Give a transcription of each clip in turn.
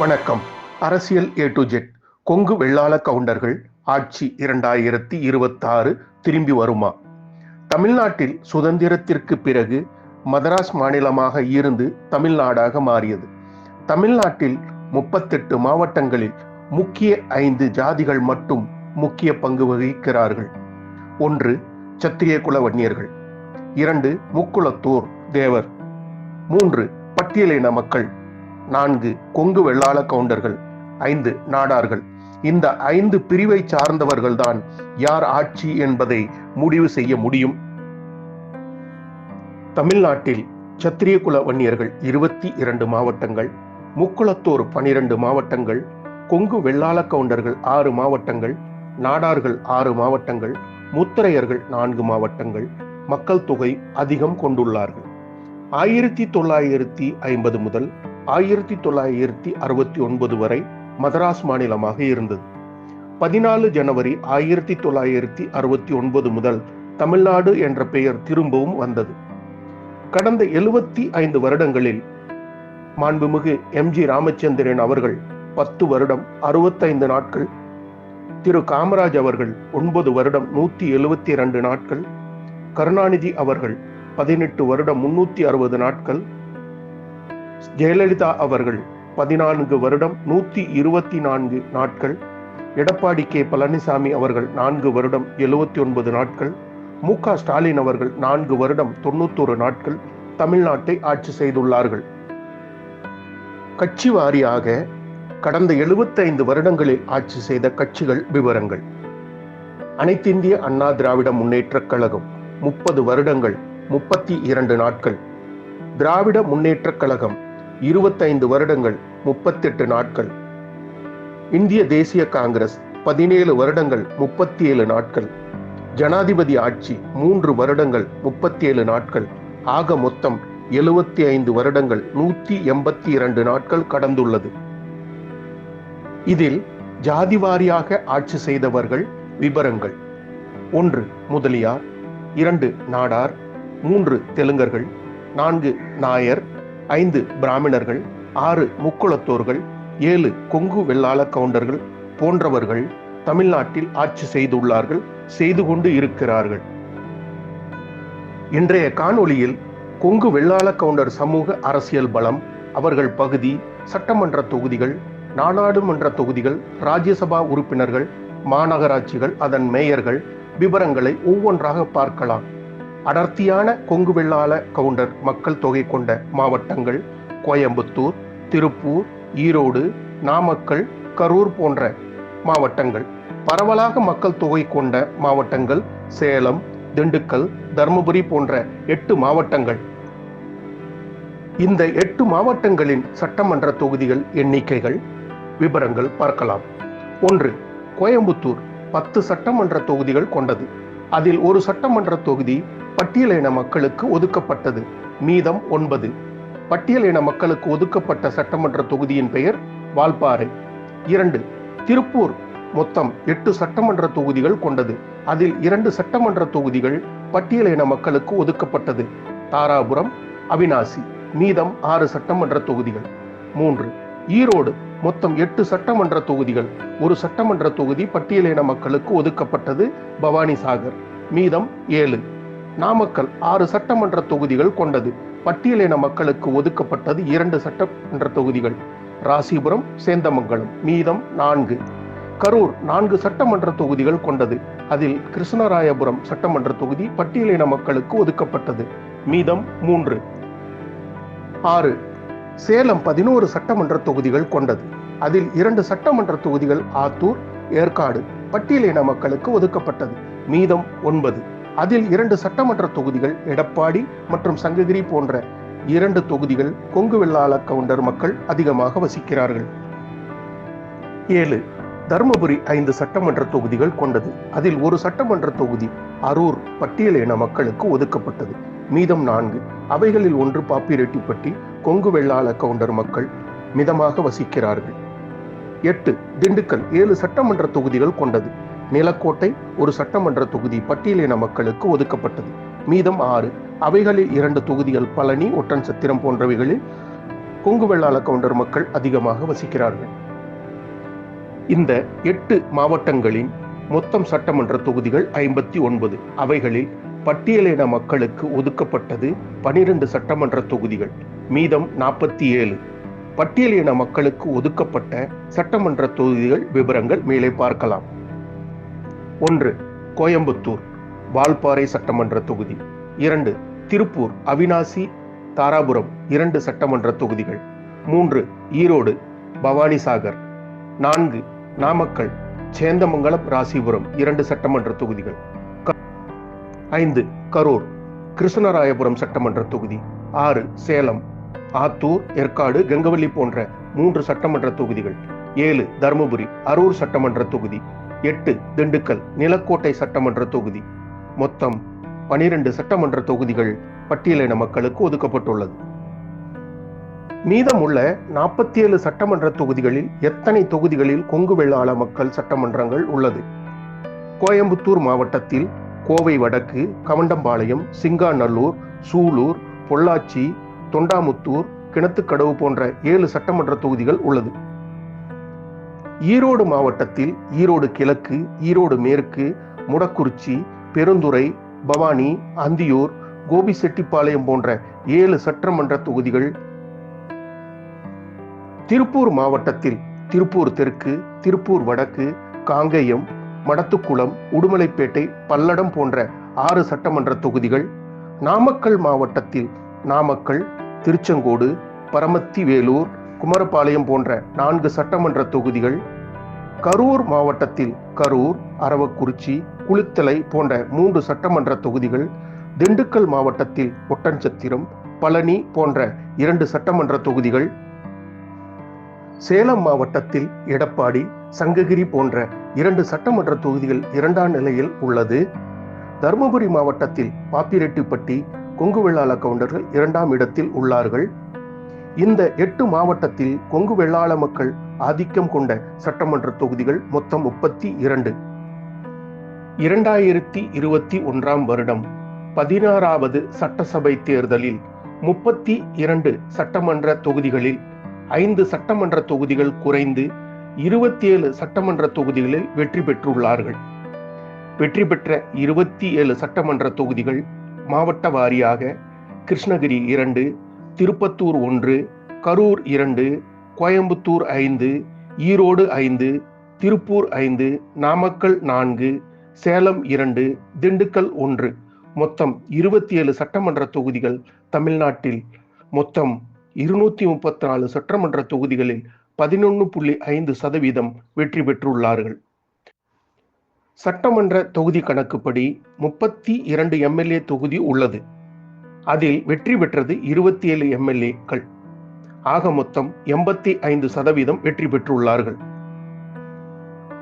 வணக்கம். அரசியல் A to Z Kongu Vellala கவுண்டர்கள் ஆட்சி இரண்டாயிரத்தி இருபத்தாறு திரும்பி வருமா? தமிழ்நாட்டில் சுதந்திரத்திற்கு பிறகு மதராஸ் மாநிலமாக இருந்து தமிழ்நாடாக மாறியது. தமிழ்நாட்டில் முப்பத்தெட்டு மாவட்டங்களில் முக்கிய ஐந்து ஜாதிகள் மட்டும் முக்கிய பங்கு வகிக்கிறார்கள். ஒன்று சத்திரிய குல வன்னியர்கள். இரண்டு முக்குளத்தூர் தேவர். மூன்று பட்டியலின மக்கள். நான்கு கொங்கு வெள்ளாள கவுண்டர்கள். ஐந்து நாடார்கள். இந்த ஐந்து பிரிவை சார்ந்தவர்கள்தான் யார் ஆட்சி என்பதை முடிவு செய்ய முடியும். தமிழ்நாட்டில் சத்திரிய குல வன்னியர்கள் இருபத்தி இரண்டு மாவட்டங்கள் முக்குளத்தோர் பனிரெண்டு மாவட்டங்கள் கொங்கு வெள்ளாள கவுண்டர்கள் ஆறு மாவட்டங்கள் நாடார்கள் ஆறு மாவட்டங்கள் முத்திரையர்கள் நான்கு மாவட்டங்கள் மக்கள் தொகை அதிகம் கொண்டுள்ளார்கள். ஆயிரத்தி தொள்ளாயிரத்தி ஐம்பது முதல் ஆயிரத்தி தொள்ளாயிரத்தி அறுபத்தி ஒன்பது வரை மதராஸ் மாநிலமாக இருந்தது. பதினாலு ஜனவரி ஆயிரத்தி தொள்ளாயிரத்தி அறுபத்தி ஒன்பது முதல் தமிழ்நாடு என்ற பெயர் திரும்பவும் வந்தது. கடந்த எழுபத்தி ஐந்து வருடங்களில் மாண்புமிகு எம் ஜி ராமச்சந்திரன் அவர்கள் பத்து வருடம் அறுபத்தைந்து நாட்கள் திரு காமராஜ் அவர்கள் ஒன்பது வருடம் நூத்தி எழுபத்தி இரண்டு நாட்கள் கருணாநிதி அவர்கள் பதினெட்டு வருடம் முன்னூத்தி அறுபது நாட்கள் ஜெயலலிதா அவர்கள் பதினான்கு வருடம் நூத்தி இருபத்தி நான்கு நாட்கள் எடப்பாடி கே. பழனிசாமி அவர்கள் நான்கு வருடம் எழுபத்தி ஒன்பது நாட்கள் மு. க. ஸ்டாலின் அவர்கள் நான்கு வருடம் தொண்ணூத்தோரு நாட்கள் தமிழ்நாட்டை ஆட்சி செய்துள்ளார்கள். கட்சி வாரியாக கடந்த எழுபத்தைந்து வருடங்களில் ஆட்சி செய்த கட்சிகள் விவரங்கள். அனைத்திந்திய அண்ணா திராவிட முன்னேற்றக் கழகம் முப்பது வருடங்கள் முப்பத்தி இரண்டு நாட்கள். திராவிட முன்னேற்றக் கழகம் இருபத்தைந்து வருடங்கள் முப்பத்தெட்டு நாட்கள். இந்திய தேசிய காங்கிரஸ் பதினேழு வருடங்கள் முப்பத்தி ஏழு நாட்கள். ஜனாதிபதி ஆட்சி மூன்று வருடங்கள் முப்பத்தி ஏழு நாட்கள். ஆக மொத்தம் எழுபத்தி ஐந்து வருடங்கள் நூத்தி எண்பத்தி இரண்டு நாட்கள் கடந்துள்ளது. இதில் ஜாதி வாரியாக ஆட்சி செய்தவர்கள் விபரங்கள். ஒன்று முதலியார். இரண்டு நாடார். மூன்று தெலுங்கர்கள். நான்கு நாயர். ஐந்து பிராமணர்கள் ஆறு முக்குளத்தோர்கள் ஏழு கொங்கு வெள்ளாள கவுண்டர்கள் போன்றவர்கள் தமிழ்நாட்டில் ஆட்சி செய்துள்ளார்கள் செய்து கொண்டு இருக்கிறார்கள். இன்றைய காணொளியில் கொங்கு வெள்ளாள கவுண்டர் சமூக அரசியல் பலம் அவர்கள் பகுதி சட்டமன்ற தொகுதிகள் நாடாளுமன்ற தொகுதிகள் ராஜ்யசபா உறுப்பினர்கள் மாநகராட்சிகள் அதன் மேயர்கள் விவரங்களை ஒவ்வொன்றாக பார்க்கலாம். அடர்த்தியான கொங்கு வெள்ளாள கவுண்டர் மக்கள் தொகை கொண்ட மாவட்டங்கள் கோயம்புத்தூர் திருப்பூர் ஈரோடு நாமக்கல் கரூர் போன்ற மாவட்டங்கள். பரவலாக மக்கள் தொகை கொண்ட மாவட்டங்கள் சேலம் திண்டுக்கல் தருமபுரி போன்ற எட்டு மாவட்டங்கள். இந்த எட்டு மாவட்டங்களின் சட்டமன்ற தொகுதிகள் எண்ணிக்கைகள் விவரங்கள் பார்க்கலாம். ஒன்று கோயம்புத்தூர் பத்து சட்டமன்ற தொகுதிகள் கொண்டது. அதில் ஒரு சட்டமன்ற தொகுதி பட்டியலின மக்களுக்கு ஒதுக்கப்பட்டது. மீதம் ஒன்பது. பட்டியலின மக்களுக்கு ஒதுக்கப்பட்ட சட்டமன்ற தொகுதியின் பெயர் வால்பாறை. இரண்டு. திருப்பூர் மொத்தம் எட்டு சட்டமன்ற தொகுதிகள் கொண்டது. அதில் இரண்டு சட்டமன்ற தொகுதிகள் பட்டியலின மக்களுக்கு ஒதுக்கப்பட்டது. தாராபுரம் அவினாசி. மீதம் ஆறு சட்டமன்ற தொகுதிகள். மூன்று. ஈரோடு மொத்தம் எட்டு சட்டமன்ற தொகுதிகள். ஒரு சட்டமன்ற தொகுதி பட்டியலின மக்களுக்கு ஒதுக்கப்பட்டது பவானி சாகர் மீதம் ஏழு. நாமக்கல் ஆறு சட்டமன்ற தொகுதிகள் கொண்டது. பட்டியலின மக்களுக்கு ஒதுக்கப்பட்டது இரண்டு சட்டமன்ற தொகுதிகள். ராசிபுரம் சேந்தமங்கலம் மீதம் நான்கு. கரூர் நான்கு சட்டமன்ற தொகுதிகள் கொண்டது. அதில் கிருஷ்ணராயபுரம் சட்டமன்ற தொகுதி பட்டியலின மக்களுக்கு ஒதுக்கப்பட்டது. மீதம் மூன்று. ஆறு. சேலம் பதினோரு சட்டமன்ற தொகுதிகள் கொண்டது. அதில் இரண்டு சட்டமன்ற தொகுதிகள் ஆத்தூர் ஏற்காடு பட்டியலின மக்களுக்கு ஒதுக்கப்பட்டது. மீதம் ஒன்பது. அதில் இரண்டு சட்டமன்ற தொகுதிகள் எடப்பாடி மற்றும் சங்ககிரி போன்ற இரண்டு தொகுதிகள் கொங்கு வெள்ளாள கவுண்டர் மக்கள் அதிகமாக வசிக்கிறார்கள். ஏழு தருமபுரி ஐந்து சட்டமன்ற தொகுதிகள் கொண்டது. அதில் ஒரு சட்டமன்ற தொகுதி அரூர் பட்டியல் இன மக்களுக்கு ஒதுக்கப்பட்டது. மீதம் நான்கு அவைகளில் ஒன்று பாப்பிரெட்டிப்பட்டி கொங்கு வெள்ளாள கவுண்டர் மக்கள் மிதமாக வசிக்கிறார்கள். எட்டு திண்டுக்கல் ஏழு சட்டமன்ற தொகுதிகள் கொண்டது. நிலக்கோட்டை ஒரு சட்டமன்ற தொகுதி பட்டியலின மக்களுக்கு ஒதுக்கப்பட்டது. மீதம் ஆறு. அவைகளில் இரண்டு தொகுதிகள் பழனி ஒட்டன் சத்திரம் போன்றவைகளில் கொங்கு வெள்ளாள கவுண்டர் மக்கள் அதிகமாக வசிக்கிறார்கள். இந்த எட்டு மாவட்டங்களின் மொத்தம் சட்டமன்ற தொகுதிகள் ஐம்பத்தி ஒன்பது. அவைகளில் பட்டியலின மக்களுக்கு ஒதுக்கப்பட்டது பனிரெண்டு சட்டமன்ற தொகுதிகள். மீதம் நாற்பத்தி ஏழு. பட்டியலின மக்களுக்கு ஒதுக்கப்பட்ட சட்டமன்ற தொகுதிகள் விவரங்கள் மேலே பார்க்கலாம். ஒன்று கோயம்புத்தூர் வால்பாறை சட்டமன்ற தொகுதி. இரண்டு திருப்பூர் அவினாசி தாராபுரம் இரண்டு சட்டமன்ற தொகுதிகள். மூன்று ஈரோடு பவானிசாகர் நான்கு நாமக்கல் சேந்தமங்கலம் ராசிபுரம் இரண்டு சட்டமன்ற தொகுதிகள். ஐந்து கரூர் கிருஷ்ணராயபுரம் சட்டமன்ற தொகுதி. ஆறு சேலம் ஆத்தூர் ஏற்காடு கங்கவல்லி போன்ற மூன்று சட்டமன்ற தொகுதிகள். ஏழு தருமபுரி அரூர் சட்டமன்ற தொகுதி. எட்டு திண்டுக்கல் நிலக்கோட்டை சட்டமன்ற தொகுதி. மொத்தம் பனிரெண்டு சட்டமன்ற தொகுதிகள் பட்டியலின மக்களுக்கு ஒதுக்கப்பட்டுள்ளது. மீதமுள்ள நாற்பத்தி ஏழு சட்டமன்ற தொகுதிகளில் எத்தனை தொகுதிகளில் கொங்கு வெள்ளாள மக்கள் சட்டமன்றங்கள் உள்ளது? கோயம்புத்தூர் மாவட்டத்தில் கோவை வடக்கு கவண்டம்பாளையம் சிங்காநல்லூர் சூலூர் பொள்ளாச்சி தொண்டாமுத்தூர் கிணத்துக்கடவு போன்ற ஏழு சட்டமன்ற தொகுதிகள் உள்ளது. ஈரோடு மாவட்டத்தில் ஈரோடு கிழக்கு ஈரோடு மேற்கு முடக்குறிச்சி பெருந்துறை பவானி அந்தியூர் கோபிசெட்டிப்பாளையம் போன்ற ஏழு சட்டமன்ற தொகுதிகள் திருப்பூர் மாவட்டத்தில் திருப்பூர் தெற்கு திருப்பூர் வடக்கு காங்கேயம் மடத்துக்குளம் உடுமலைப்பேட்டை பல்லடம் போன்ற ஆறு சட்டமன்ற தொகுதிகள் நாமக்கல் மாவட்டத்தில் நாமக்கல் திருச்செங்கோடு பரமத்தி வேலூர் குமரபாளையம் போன்ற நான்கு சட்டமன்ற தொகுதிகள் கரூர் மாவட்டத்தில் கரூர் அரவக்குறிச்சி குளித்தலை போன்ற மூன்று சட்டமன்ற தொகுதிகள் திண்டுக்கல் மாவட்டத்தில் ஒட்டன்சத்திரம் பழனி போன்ற இரண்டு சட்டமன்ற தொகுதிகள் சேலம் மாவட்டத்தில் எடப்பாடி சங்ககிரி போன்ற இரண்டு சட்டமன்ற தொகுதிகள் இரண்டாம் நிலையில் உள்ளது. தருமபுரி மாவட்டத்தில் பாப்பிரெட்டிப்பட்டி கொங்கு வெள்ளாள கவுண்டர்கள் இரண்டாம் இடத்தில் உள்ளார்கள். இந்த எட்டு மாவட்டத்தில் கொங்கு வெள்ளாள மக்கள் ஆதிக்கம் கொண்ட சட்டமன்ற தொகுதிகள் மொத்தம் முப்பத்தி இரண்டு. இரண்டாயிரத்தி இருபத்தி ஒன்றாம் வருடம் பதினாறாவது சட்டசபை தேர்தலில் முப்பத்தி இரண்டு சட்டமன்ற தொகுதிகளில் ஐந்து சட்டமன்ற தொகுதிகள் குறைந்து இருபத்தி ஏழு சட்டமன்ற தொகுதிகளில் வெற்றி பெற்றுள்ளார்கள். வெற்றி பெற்ற இருபத்தி ஏழு சட்டமன்ற தொகுதிகள் மாவட்ட வாரியாக கிருஷ்ணகிரி இரண்டு திருப்பத்தூர் ஒன்று கரூர் இரண்டு கோயம்புத்தூர் ஐந்து ஈரோடு ஐந்து திருப்பூர் ஐந்து நாமக்கல் நான்கு சேலம் இரண்டு திண்டுக்கல் ஒன்று. மொத்தம் இருபத்தி ஏழு சட்டமன்ற தொகுதிகள் தமிழ்நாட்டில். மொத்தம் இருநூத்தி முப்பத்தி நாலு சட்டமன்ற தொகுதிகளில் பதினொன்று புள்ளி ஐந்து சதவீதம் வெற்றி பெற்றுள்ளார்கள். சட்டமன்ற தொகுதி கணக்குப்படி முப்பத்தி இரண்டு எம்எல்ஏ தொகுதி உள்ளது. அதில் வெற்றி பெற்றது இருபத்தி ஏழு எம்எல்ஏக்கள். ஆக மொத்தம் எண்பத்தி ஐந்து சதவீதம் வெற்றி பெற்றுள்ளார்கள்.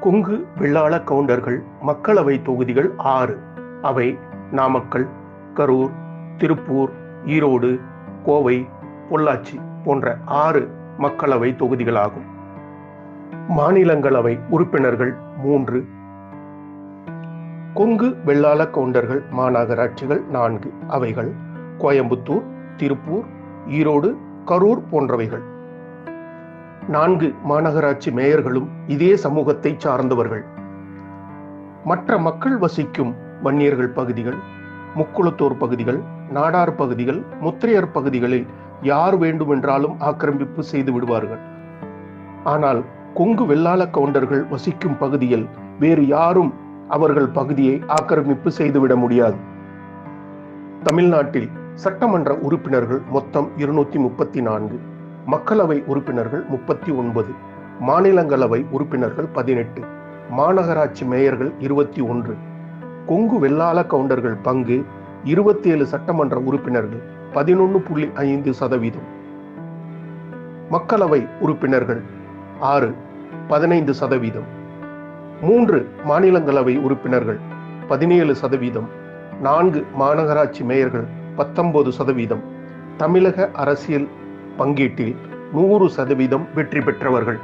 கொங்கு வெள்ளாள கவுண்டர்கள் மக்களவை தொகுதிகள் ஆறு. அவை நாமக்கல் கரூர் திருப்பூர் ஈரோடு கோவை பொள்ளாச்சி போன்ற ஆறு மக்களவை தொகுதிகளாகும். மாநிலங்களவை உறுப்பினர்கள் மூன்று. கொங்கு வெள்ளாள கவுண்டர்கள் மாநகராட்சிகள் நான்கு. அவைகள் கோயம்புத்தூர் திருப்பூர் ஈரோடு கரூர் போன்றவைகள். நான்கு மாநகராட்சி மேயர்களும் இதே சமூகத்தை சார்ந்தவர்கள். மற்ற மக்கள் வசிக்கும் வன்னியர்கள் பகுதிகள் முக்குளத்தூர் பகுதிகள் நாடார் பகுதிகள் முத்திரையர் பகுதிகளில் யார் வேண்டுமென்றாலும் ஆக்கிரமிப்பு செய்து விடுவார்கள். ஆனால் கொங்கு வெள்ளாள கவுண்டர்கள் வசிக்கும் பகுதியில் வேறு யாரும் அவர்கள் பகுதியை ஆக்கிரமிப்பு செய்துவிட முடியாது. தமிழ்நாட்டில் சட்டமன்ற உறுப்பினர்கள் மொத்தம் இருநூத்தி முப்பத்தி நான்கு மக்களவை உறுப்பினர்கள் முப்பத்தி ஒன்பது மாநிலங்களவை உறுப்பினர்கள் பதினெட்டு மாநகராட்சி மேயர்கள் இருபத்தி ஒன்று கொங்கு வெள்ளாள கவுண்டர்கள் பங்கு இருபத்தி ஏழு சட்டமன்ற உறுப்பினர்கள் பதினொன்று புள்ளி ஐந்து சதவீதம். மக்களவை உறுப்பினர்கள் ஆறு பதினைந்து சதவீதம். மூன்று மாநிலங்களவை உறுப்பினர்கள் பதினேழு சதவீதம். நான்கு மாநகராட்சி மேயர்கள் பத்தொன்பது சதவீதம். தமிழக அரசியல் பங்கீட்டில் நூறு சதவீதம் வெற்றி பெற்றவர்கள்.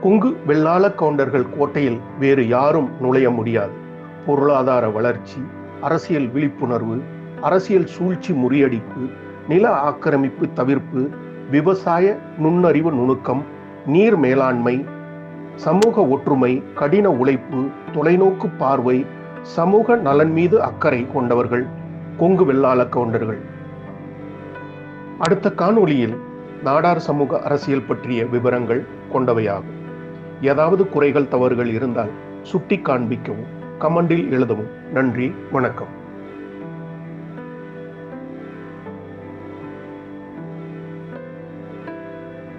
கொங்கு வெள்ளாள கவுண்டர்கள் கோட்டையில் வேறு யாரும் நுழைய முடியாது. பொருளாதார வளர்ச்சி அரசியல் விழிப்புணர்வு அரசியல் சூழ்ச்சி முறியடிப்பு நில ஆக்கிரமிப்பு தவிர்ப்பு விவசாய நுண்ணறிவு நுணுக்கம் நீர் மேலாண்மை சமூக ஒற்றுமை கடின உழைப்பு தொலைநோக்கு பார்வை சமூக நலன் மீது அக்கறை கொண்டவர்கள். கொங்கு வெள்ளாள கவுண்டர்கள். அடுத்த காணொளியில் நாடார் சமூக அரசியல் பற்றிய விவரங்கள் கொண்டவையாகும். ஏதாவது குறைகள் தவறுகள் இருந்தால் சுட்டி காண்பிக்கவும் கமெண்டில் எழுதவும். நன்றி வணக்கம்.